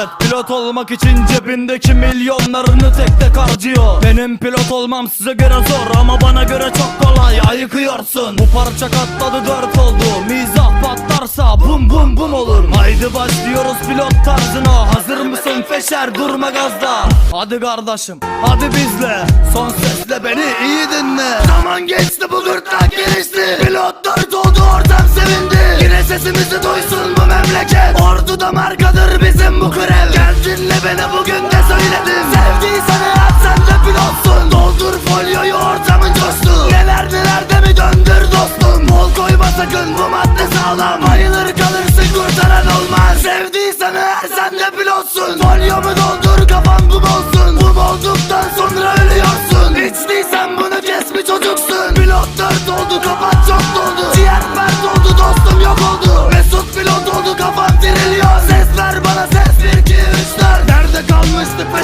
millet Pilot olmak için cebindeki milyonlarını tek tek harcıyor. Benim pilot olmam size göre zor ama bana göre çok kolay. Ayıkıyorsun. Bu parça katladı dört oldu. Mizah patlarsa bum bum bum olur. Haydi başlıyoruz pilot tarzına. Hazır mısın feşer? Durma gazda Hadi kardeşim hadi bizle. Son sesle beni iyi dinle. Zaman geçti bu gırtlak gelişti. Pilot dört oldu ortam sevindi. Yine sesimizi duysun bu memleket. Orduda markadır bizim bu krev Gel dinle beni bugün de söyledim Sevdiysen eğer sen de pilotsun Doldur folyoyu ortamın coştu Neler neler de mi döndür dostum? Bol koyma sakın bu madde sağlam. Bayılır kalırsın kurtaran olmaz. Sevdiysen eğer sen de pilotsun Folyomu doldur kafan kum olsun Kum olduktan sonra ölüyorsun. İçtiysen bunu kes bir çocuksun. Pilot dört oldu kafan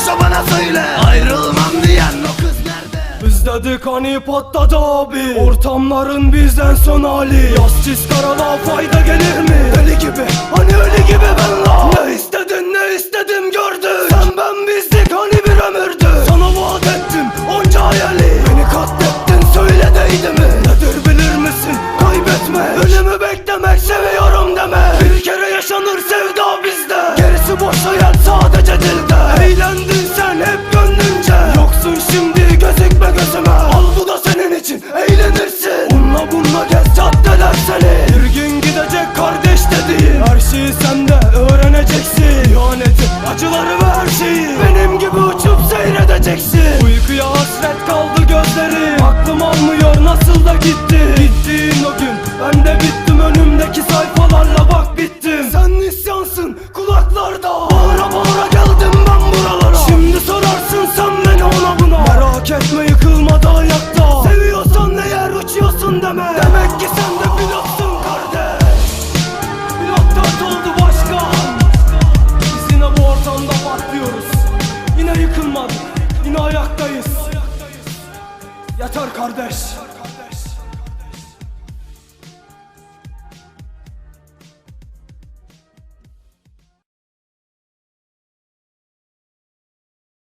peşo bana söyle. Ayrılmam diyen o kız nerede? Biz dedik hani patladı abi. Ortamların bizden son hali. Yaz çiz karala fayda gelir mi? Deli gibi. Hani ölü gibi ben la. Ne istedin ne istedim gördün. Sen ben bizdik hani bir ömürdü. Sana vaat ettim onca hayali. Beni katlettin söyle değdi mi? Nedir bilir misin? Kaybetme. Ölümü beklemek seviyorum deme. Bir kere yaşanır sevda bizde Gerisi boş hayal sadece dilde. Eğlendin sen hep gönlünce. Yoksun şimdi gözükme gözüme. Al bu da senin için eğlenirsin. Bununla bununla gez caddeler seni. Bir gün gidecek kardeş dediğin. Her şeyi sende öğreneceksin. İhaneti, acıları ve her şeyi Benim gibi uçup seyredeceksin. Uykuya hasret kaldı gözlerim. Aklım almıyor nasıl da gitti sokaklarda Bağıra bağıra geldim ben buralara. Şimdi sorarsın sen beni ona buna. Merak etme yıkılmadı hayatta. Seviyorsan eğer uçuyorsun deme. Demek ki sen de pilotsun kardeş. Pilotlar oldu başka. Biz yine bu ortamda patlıyoruz. Yine yıkılmadık Yine ayaktayız. Yeter kardeş.